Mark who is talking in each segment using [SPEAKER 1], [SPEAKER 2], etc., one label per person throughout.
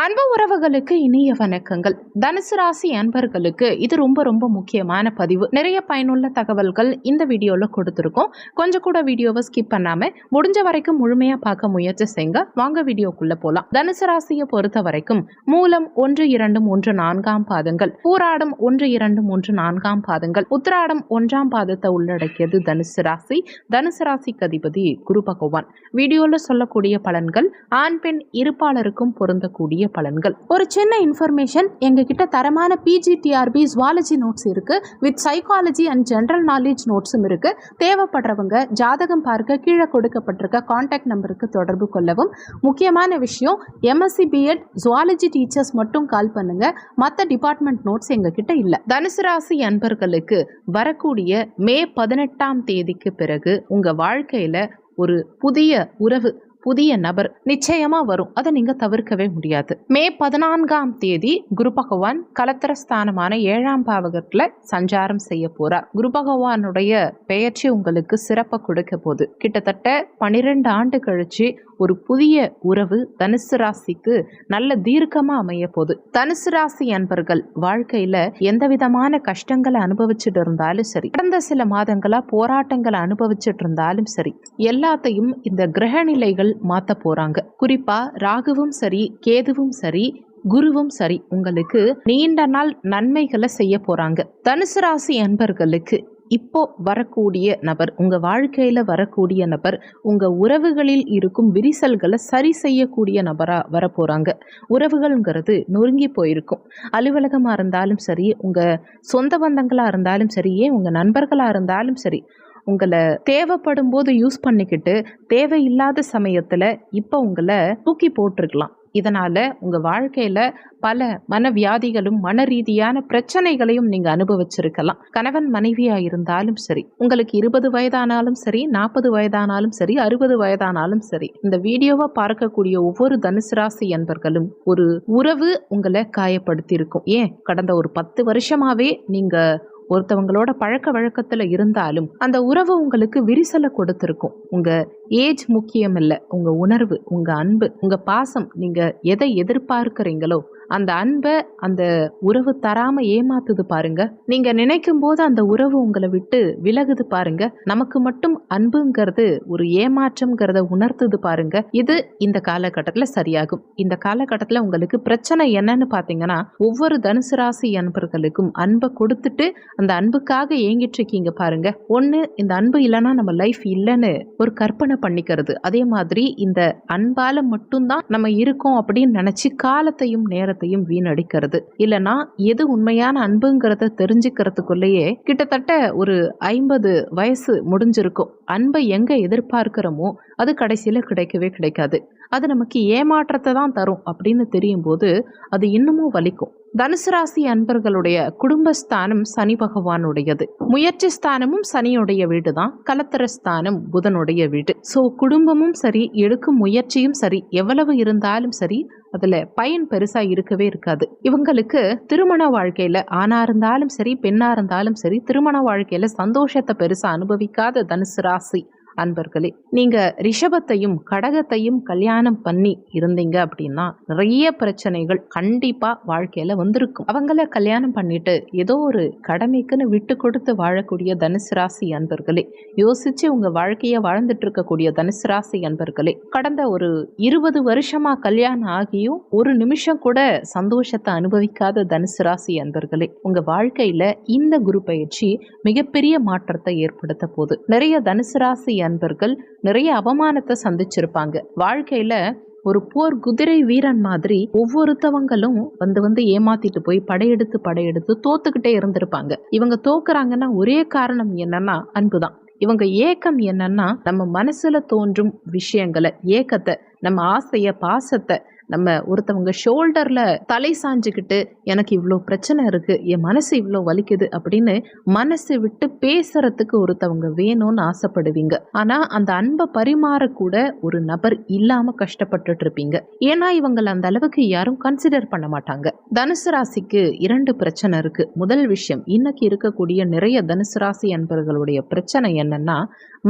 [SPEAKER 1] அன்பு உறவுகளுக்கு இனிய வணக்கங்கள். தனுசு ராசி அன்பர்களுக்கு இது ரொம்ப ரொம்ப முக்கியமான பதிவு. நிறைய பயனுள்ள தகவல்கள் இந்த வீடியோவில் கொடுத்துருக்கோம். கொஞ்சம் கூட வீடியோவை ஸ்கிப் பண்ணாம முடிஞ்ச வரைக்கும் முழுமையாக பார்க்க முயற்சி செய்யுங்க வாங்க வீடியோக்குள்ள போகலாம் தனுசு ராசியை பொறுத்த வரைக்கும் மூலம் ஒன்று இரண்டு மூன்று நான்காம் பாதங்கள். பூராடம் ஒன்று இரண்டு மூன்று நான்காம் பாதங்கள். உத்திராடம் ஒன்றாம் பாதத்தை உள்ளடக்கியது தனுசு ராசி. தனுசு ராசிக்கு அதிபதி குரு பகவான். வீடியோவில் சொல்லக்கூடிய பலன்கள் ஆண் பெண் இருப்பாளருக்கும் பொருந்தக்கூடிய பலன்கள். ஒரு சின்ன இன்ஃபர்மேஷன் எங்ககிட்ட தரமான P G T R B zoology notes இருக்கு. With psychology and general knowledge நோட்ஸும் இருக்கு. தேவைப்படுறவங்க ஜாதகம் பார்க்க கீழே கொடுக்கப்பட்டிருக்க காண்டாக்ட் நம்பருக்கு தொடர்பு கொள்ளவும். முக்கியமான விஷயம் எம்எஸ்சி பிஎட் ஜுவாலஜி டீச்சர்ஸ் மட்டும் கால் பண்ணுங்க. மற்ற டிபார்ட்மெண்ட் நோட்ஸ் எங்ககிட்ட இல்லை. தனுசு ராசி அன்பர்களுக்கு வரக்கூடிய மே பதினெட்டாம் தேதிக்கு பிறகு உங்க வாழ்க்கையில ஒரு புதிய உறவு புதிய நபர் நிச்சயமா வரும். அதை நீங்க தவிர்க்கவே முடியாது. மே பதினான்காம் தேதி குரு பகவான் கலத்திரஸ்தானமான ஏழாம் பாவகத்துல சஞ்சாரம் செய்ய போறார். குரு பகவானுடைய பெயர்ச்சி உங்களுக்கு சிறப்பை கொடுக்க போகுது. கிட்டத்தட்ட பனிரெண்டு ஆண்டு கழிச்சு ஒரு புதிய உறவு தனுசு ராசிக்கு நல்ல தீர்க்கமா அமைய போகுது. தனுசு ராசி அன்பர்கள் வாழ்க்கையில எந்த விதமான கஷ்டங்களை அனுபவிச்சுட்டு இருந்தாலும் சரி கடந்த சில மாதங்களா போராட்டங்களை அனுபவிச்சுட்டு இருந்தாலும் சரி எல்லாத்தையும் இந்த கிரக நிலைகள் மாற்ற போறாங்க. குறிப்பா ராகுவும் சரி கேதுவும் சரி குருவும் சரி உங்களுக்கு நீண்ட நாள் நன்மைகளை செய்ய போறாங்க. தனுசு ராசி அன்பர்களுக்கு இப்போ வரக்கூடிய நபர் உங்க வாழ்க்கையில வரக்கூடிய நபர் உங்க உறவுகளில் இருக்கும் விரிசல்களை சரி செய்யக்கூடிய நபரா வரப்போறாங்க உறவுகள்ங்கிறது நொறுங்கி போயிருக்கும். அலுவலகமா இருந்தாலும் சரி உங்க சொந்த பந்தங்களா இருந்தாலும் சரி ஏன் உங்க நண்பர்களா இருந்தாலும் சரி உங்களை தேவைப்படும் போது யூஸ் பண்ணிக்கிட்டு தேவையில்லாத சமயத்துல இப்போ உங்களை தூக்கி போட்டிருக்கலாம். இதனால உங்க வாழ்க்கையில பல மனவியாதிகளும் மன ரீதியான பிரச்சனைகளையும் நீங்க அனுபவிச்சிருக்கலாம். கணவன் மனைவியா இருந்தாலும் சரி உங்களுக்கு இருபது வயதானாலும் சரி நாற்பது வயதானாலும் சரி அறுபது வயதானாலும் சரி இந்த வீடியோவை பார்க்கக்கூடிய ஒவ்வொரு தனுசு ராசி என்பர்களும் ஒரு உறவு உங்களை காயப்படுத்தி இருக்கும் ஏன்? கடந்த ஒரு பத்து வருஷமாவே நீங்க ஒருத்தவங்களோட பழக்க வழக்கத்துல இருந்தாலும் அந்த உறவு உங்களுக்கு விரிசலை கொடுத்துருக்கும். உங்க ஏஜ் முக்கியம் இல்லை உங்க உணர்வு உங்க அன்பு உங்க பாசம் நீங்க எதை எதிர்பார்க்கிறீங்களோ அந்த அன்பை அந்த உறவு தராம ஏமாத்துது பாருங்க. நீங்க நினைக்கும் போது அந்த உறவு உங்களை விட்டு விலகுது பாருங்க. நமக்கு மட்டும் அன்புங்கிறது ஒரு ஏமாற்றம்ங்கிறத உணர்த்துது பாருங்க. இது இந்த காலகட்டத்தில் சரியாகும். இந்த காலகட்டத்தில் உங்களுக்கு பிரச்சனை என்னன்னு பார்த்தீங்கன்னா ஒவ்வொரு தனுசு ராசி அன்பர்களுக்கும் அன்பை கொடுத்துட்டு அந்த அன்புக்காக ஏங்கிட்டு இருக்கீங்க பாருங்க. ஒன்று இந்த அன்பு இல்லைன்னா நம்ம லைஃப் இல்லைன்னு ஒரு கற்பனை பண்ணிக்கிறது. அதே மாதிரி இந்த அன்பால மட்டும்தான் நம்ம இருக்கோம் அப்படின்னு நினைச்சு காலத்தையும் நேரத்தையும் வீணடிக்கிறது. இல்லனா எது உண்மையான அன்புங்கிறத தெரிஞ்சுக்கிறதுக்குள்ளேயே கிட்டத்தட்ட ஒரு ஐம்பது வயசு முடிஞ்சிருக்கும். அன்பை எங்க எதிர்பார்க்கிறோமோ அது கடைசியில கிடைக்கவே கிடைக்காது. அது நமக்கு ஏமாற்றத்தை தான் தரும் அப்படின்னு தெரியும் போது அது இன்னமும் வலிக்கும். தனுசு ராசி அன்பர்களுடைய குடும்பஸ்தானம் சனி பகவானுடையது. முயற்சி ஸ்தானமும் சனியுடைய வீடு தான். கலத்தர ஸ்தானம் புதனுடைய வீடு. ஸோ குடும்பமும் சரி எடுக்கும் முயற்சியும் சரி எவ்வளவு இருந்தாலும் சரி அதில் பயன் பெருசா இருக்கவே இருக்காது. இவங்களுக்கு திருமண வாழ்க்கையில ஆணா இருந்தாலும் சரி பெண்ணா இருந்தாலும் சரி திருமண வாழ்க்கையில சந்தோஷத்தை பெருசா அனுபவிக்காத தனுசு ராசி. அன்பர்களே நீங்க ரிஷபத்தையும் கடகத்தையும் கல்யாணம் பண்ணி இருந்தீங்க அப்படின்னா நிறைய பிரச்சனைகள் கண்டிப்பா வாழ்க்கையில வந்திருக்கும். அவங்கள கல்யாணம் பண்ணிட்டு ஏதோ ஒரு கடமைக்குன்னு விட்டு கொடுத்து வாழக்கூடிய தனுசு ராசி அன்பர்களே யோசிச்சு உங்க வாழ்க்கைய வாழ்ந்துட்டு இருக்கக்கூடிய தனுசு ராசி அன்பர்களே கடந்த ஒரு இருபது வருஷமா கல்யாணம் ஆகியும் ஒரு நிமிஷம் கூட சந்தோஷத்தை அனுபவிக்காத தனுசு ராசி அன்பர்களே உங்க வாழ்க்கையில இந்த குரு பயிற்சி மிகப்பெரிய மாற்றத்தை ஏற்படுத்த போகுது. நிறைய தனுசு ராசி அன்பர்கள் நிறைய அவமானத்தை சந்திச்சிருப்பாங்க. வாழ்க்கையில ஒரு போர் குதிரை வீரன் மாதிரி ஒவ்வொருத்தவங்களும் வந்து வந்து ஏமாத்திட்டு போய் படையெடுத்து படையெடுத்து தோத்துக்கிட்டே இருந்திருப்பாங்க. இவங்க தோக்குறாங்கன்னா ஒரே காரணம் என்னன்னா அன்புதான். இவங்க ஏக்கம் என்னன்னா நம்ம மனசுல தோன்றும் விஷயங்களை ஏக்கத்தை நம்ம ஆசைய பாசத்தை நம்ம ஒருத்தவங்க ஷோல்டரில் தலை சாஞ்சுக்கிட்டு எனக்கு இவ்வளோ பிரச்சனை இருக்குது என் மனசு இவ்வளோ வலிக்குது அப்படின்னு மனசு விட்டு பேசுறதுக்கு ஒருத்தவங்க வேணும்னு ஆசைப்படுவீங்க. ஆனால் அந்த அன்பை பரிமாறக்கூட ஒரு நபர் இல்லாமல் கஷ்டப்பட்டுட்டு இருப்பீங்க ஏன்னா இவங்களை அந்த அளவுக்கு யாரும் கன்சிடர் பண்ண மாட்டாங்க. தனுசு ராசிக்கு இரண்டு பிரச்சனை இருக்கு. முதல் விஷயம் இன்னைக்கு இருக்கக்கூடிய நிறைய தனுசு ராசி அன்பர்களுடைய பிரச்சனை என்னன்னா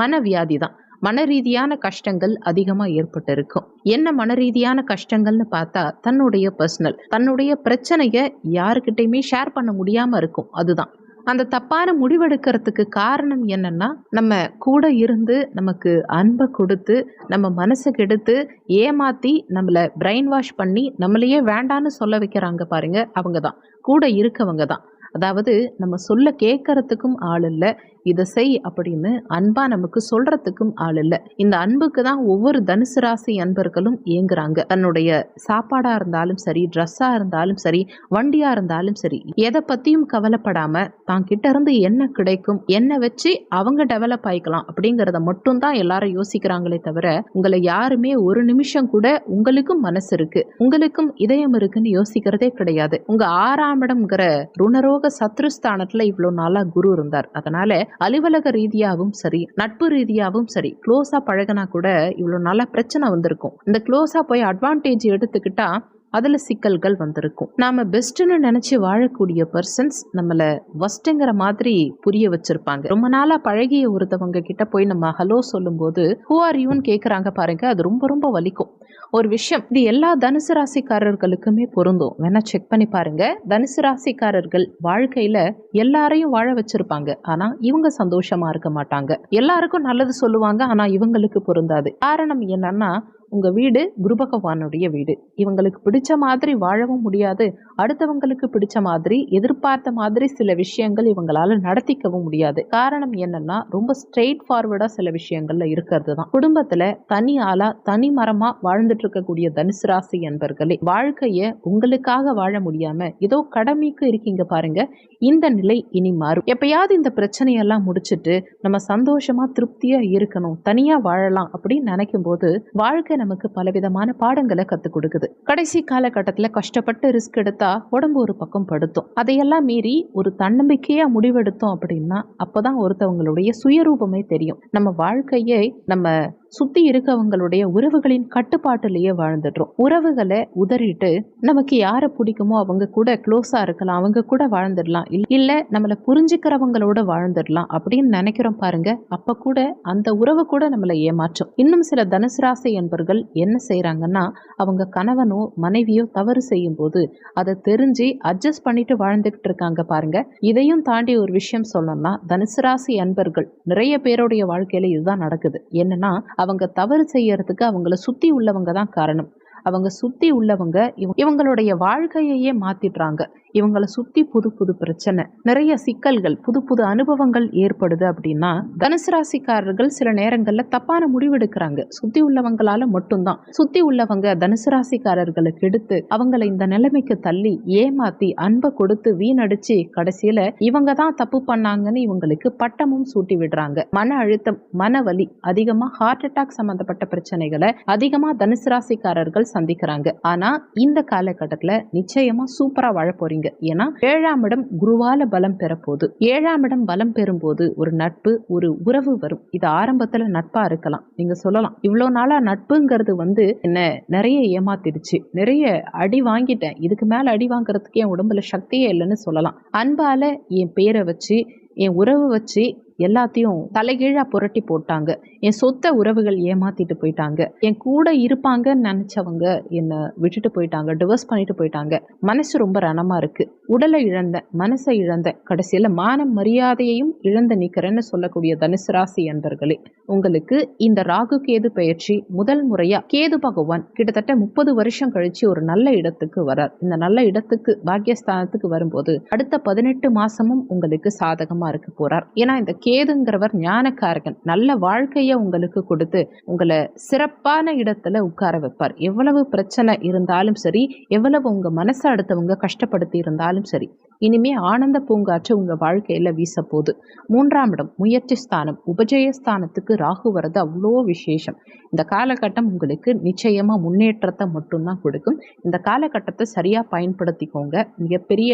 [SPEAKER 1] மனவியாதி தான். மன ரீதியான கஷ்டங்கள் அதிகமாக ஏற்பட்டிருக்கும். என்ன மன ரீதியான கஷ்டங்கள்னு பார்த்தா தன்னுடைய பர்சனல் தன்னுடைய பிரச்சனையை யாருக்கிட்டையுமே ஷேர் பண்ண முடியாமல் இருக்கும். அதுதான். அந்த தப்பான முடிவெடுக்கிறதுக்கு காரணம் என்னன்னா நம்ம கூட இருந்து நமக்கு அன்பை கொடுத்து நம்ம மனசை கெடுத்து ஏமாத்தி நம்மளை பிரெயின் வாஷ் பண்ணி நம்மளையே வேண்டான்னு சொல்ல வைக்கிறாங்க பாருங்க அவங்க தான் கூட இருக்கவங்க தான் அதாவது நம்ம சொல்ல கேட்கறதுக்கும் ஆள் இல்லை. இதை செய் அப்படின்னு அன்பா நமக்கு சொல்றதுக்கும் ஆள் இல்லை. இந்த அன்புக்கு தான் ஒவ்வொரு தனுசு ராசி அன்பர்களும் ஏங்குறாங்க தன்னுடைய சாப்பாடா இருந்தாலும் சரி ட்ரெஸ்ஸா இருந்தாலும் சரி வண்டியா இருந்தாலும் சரி எதை பத்தியும் கவலைப்படாம தான் கிட்ட இருந்து என்ன கிடைக்கும் என்ன வச்சு அவங்க டெவலப் ஆயிக்கலாம் அப்படிங்கிறத மட்டும் தான் எல்லாரும் யோசிக்கிறாங்களே தவிர உங்களை யாருமே ஒரு நிமிஷம் கூட உங்களுக்கும் மனசு இருக்கு. உங்களுக்கும் இதயம் இருக்குன்னு யோசிக்கிறதே கிடையாது. உங்க ஆறாம் இடம்ங்கிற ருணரோக சத்ருஸ்தானத்துல இவ்வளவு நாளா குரு இருந்தார். அதனால அலுவலக ரீதியாகவும் சரி நட்பு ரீதியாகவும் சரி க்ளோஸாக பழகினா கூட இவ்வளோ நல்ல பிரச்சனை வந்திருக்கும். இந்த க்ளோஸாக போய் அட்வான்டேஜ் எடுத்துக்கிட்டா அதில் சிக்கல்கள் வந்திருக்கும். நாம் பெஸ்ட்டுன்னு நினச்சி வாழக்கூடிய பர்சன்ஸ் நம்மளை ஒஸ்ட்டுங்கிற மாதிரி புரிய வச்சுருப்பாங்க. ரொம்ப நாளாக பழகிய ஒருத்தவங்க கிட்ட போய் நம்ம ஹலோ சொல்லும்போது ஹூ ஆர் யூன்னு கேட்குறாங்க பாருங்க அது ரொம்ப ரொம்ப வலிக்கும். ஒரு விஷயம். இது எல்லா தனுசு ராசிக்காரர்களுக்குமே பொருந்தும். வேணால் செக் பண்ணி பாருங்கள் தனுசு ராசிக்காரர்கள் வாழ்க்கையில் எல்லாரையும் வாழ வச்சிருப்பாங்க. ஆனால் இவங்க சந்தோஷமாக இருக்க மாட்டாங்க. எல்லாருக்கும் நல்லது சொல்லுவாங்க ஆனால் இவங்களுக்கு பொருந்தாது. காரணம் என்னன்னா உங்கள் வீடு குரு பகவானுடைய வீடு. இவங்களுக்கு பிடிச்ச மாதிரி வாழவும் முடியாது. அடுத்தவங்களுக்கு பிடிச்ச மாதிரி எதிர்பார்த்த மாதிரி சில விஷயங்கள் இவங்களால நடத்திக்கவும் முடியாது. காரணம் என்னன்னா ரொம்ப ஸ்ட்ரெயிட் ஃபார்வர்டாக சில விஷயங்கள்ல இருக்கிறது தான் குடும்பத்தில் தனி ஆளா தனி மரமாக வாழ்ந்துட்டு இருக்கக்கூடிய தனுசு ராசி என்பர்களே வாழ்க்கையை உங்களுக்காக வாழ முடியாம ஏதோ கடமைக்கு இருக்கீங்க பாருங்க இந்த நிலை இனி மாறும். எப்பயாவது இந்த பிரச்சனையெல்லாம் முடிச்சுட்டு நம்ம சந்தோஷமா திருப்தியா இருக்கணும் தனியா வாழலாம் அப்படின்னு நினைக்கும் போது வாழ்க்கை நமக்கு பலவிதமான பாடங்களை கற்றுக் கொடுக்குது. கடைசி காலகட்டத்தில் கஷ்டப்பட்டு ரிஸ்க் எடுத்தா உடம்பு ஒரு பக்கம் படுத்தும். அதையெல்லாம் மீறி ஒரு தன்னம்பிக்கையா முடிவெடுத்தோம் அப்படின்னா அப்போதான் ஒருத்தவங்களுடைய சுயரூபமே தெரியும். நம்ம வாழ்க்கையை நம்ம சுத்தி இருக்கவங்களுடைய உறவுகளின் கட்டுப்பாட்டிலேயே வாழ்ந்துடுறோம். உறவுகளை உதறிட்டு நமக்கு யாரை பிடிக்குமோ அவங்க கூட க்ளோஸா இருக்கலாம். அவங்க கூட வாழ்ந்துடலாம். இல்- நம்மளை புரிஞ்சுக்கிறவங்களோட வாழ்ந்துடலாம் அப்படின்னு நினைக்கிறோம் பாருங்க. அப்ப கூட அந்த உறவு கூட நம்மளை ஏமாற்றும். இன்னும் சில தனுசு ராசி என்பர்கள் என்ன செய்கிறாங்கன்னா அவங்க கணவனோ மனைவியோ தவறு செய்யும் போது அதை தெரிஞ்சு அட்ஜஸ்ட் பண்ணிட்டு வாழ்ந்துகிட்டு இருக்காங்க பாருங்க. இதையும் தாண்டி ஒரு விஷயம் சொல்லணும்னா தனுசு ராசி அன்பர்கள் நிறைய பேருடைய வாழ்க்கையில இதுதான் நடக்குது. என்னன்னா அவங்க தவறு செய்யறதுக்கு அவங்கள சுற்றி உள்ளவங்க தான் காரணம். அவங்க சுத்தி உள்ளவங்க இவங்களுடைய வாழ்க்கையையே மாத்திடுறாங்க. இவங்களை சுத்தி புது புது பிரச்சனை நிறைய சிக்கல்கள் புது புது அனுபவங்கள் ஏற்படுது அப்படின்னா தனுசு ராசிக்காரர்கள் சில நேரங்கள்ல தப்பான முடிவெடுக்கிறாங்க சுத்தி உள்ளவங்களால மட்டும்தான். சுத்தி உள்ளவங்க தனுசு ராசிக்காரர்களுக்கு எடுத்து அவங்கள இந்த நிலைமைக்கு தள்ளி ஏமாத்தி அன்பை கொடுத்து வீணடிச்சு கடைசியில இவங்க தான் தப்பு பண்ணாங்கன்னு இவங்களுக்கு பட்டமும் சூட்டி விடுறாங்க. மன அழுத்தம் மன வலி அதிகமா ஹார்ட் அட்டாக் சம்பந்தப்பட்ட பிரச்சனைகளை அதிகமா தனுசு ராசிக்காரர்கள் சந்திக்கிறாங்க. ஆனா இந்த காலகட்டத்துல நிச்சயமா சூப்பரா வாழ போறீங்க. ஏன்னா ஏழாம் இடம் குருவால பலம் பெறப்போகுது. ஏழாம் இடம் பலம் பெறும்போது ஒரு நட்பு ஒரு உறவு வரும். இது ஆரம்பத்துல நட்பா இருக்கலாம். நீங்க சொல்லலாம். இவ்வளோ நாளா நட்புங்கிறது வந்து என்ன நிறைய ஏமாத்திடுச்சு. நிறைய அடி வாங்கிட்டேன். இதுக்கு மேல அடி வாங்குறதுக்கு என் உடம்புல சக்தியே இல்லைன்னு சொல்லலாம். அன்பால என் பேரை வச்சு என் உறவு வச்சு எல்லாத்தையும் தலைகீழா புரட்டி போட்டாங்க. என் சொத்த உறவுகள் ஏமாத்திட்டு போயிட்டாங்க. என் கூட இருப்பாங்கன்னு நினைச்சவங்க என்னை விட்டுட்டு போயிட்டாங்க டிவோர்ஸ் பண்ணிட்டு போயிட்டாங்க. மனசு ரொம்ப ரணமா இருக்கு. உடலை இழந்தேன் மனசை இழந்தேன் கடைசியில மான மரியாதையையும் இழந்து நிக்கிறேன்னு சொல்லக்கூடிய தனுசு ராசி அன்பர்களே உங்களுக்கு இந்த ராகு கேது பயிற்சி முதல் முறையா கேது பகவான் கிட்டத்தட்ட முப்பது வருஷம் கழிச்சு ஒரு நல்ல இடத்துக்கு வரார். இந்த நல்ல இடத்துக்கு பாக்கியஸ்தானத்துக்கு வரும்போது அடுத்த பதினெட்டு மாசமும் உங்களுக்கு சாதகமா இருக்க போறார். ஏன்னா இந்த கேதுங்கிறவர் ஞானக்காரகன். நல்ல வாழ்க்கையை உங்களுக்கு கொடுத்து உங்களை சிறப்பான இடத்துல உட்கார வைப்பார். எவ்வளவு பிரச்சனை இருந்தாலும் சரி எவ்வளவு உங்க மனசை அடுத்தவங்க கஷ்டப்படுத்தி இருந்தாலும் சரி இனிமே ஆனந்த பூங்காற்று உங்க வாழ்க்கையில வீச போகுது மூன்றாம் இடம் முயற்சி ஸ்தானம். உபஜயஸ்தானத்துக்கு ராகு வர்றது அவ்வளோ விசேஷம். இந்த காலகட்டம் உங்களுக்கு நிச்சயமா முன்னேற்றத்தை மட்டும்தான் கொடுக்கும். இந்த காலகட்டத்தை சரியா பயன்படுத்திக்கோங்க. மிகப்பெரிய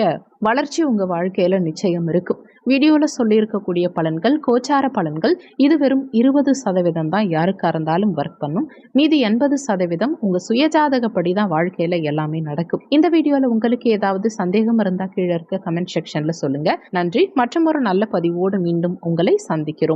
[SPEAKER 1] வளர்ச்சி உங்க வாழ்க்கையில நிச்சயம் இருக்கும். வீடியோல சொல்லியிருக்கக்கூடிய பலன்கள் கோச்சார பலன்கள் இது வெறும் இருபது சதவீதம் தான். யாருக்கா இருந்தாலும் ஒர்க் பண்ணும். மீதி எண்பது சதவீதம் உங்க சுயஜாதகப்படி தான் வாழ்க்கையில எல்லாமே நடக்கும். இந்த வீடியோல உங்களுக்கு ஏதாவது சந்தேகம் இருந்தா கீழே இருக்க கமெண்ட் செக்ஷன்ல சொல்லுங்க. நன்றி. மற்றும் ஒரு நல்ல பதிவோடு மீண்டும் உங்களை சந்திக்கிறோம்.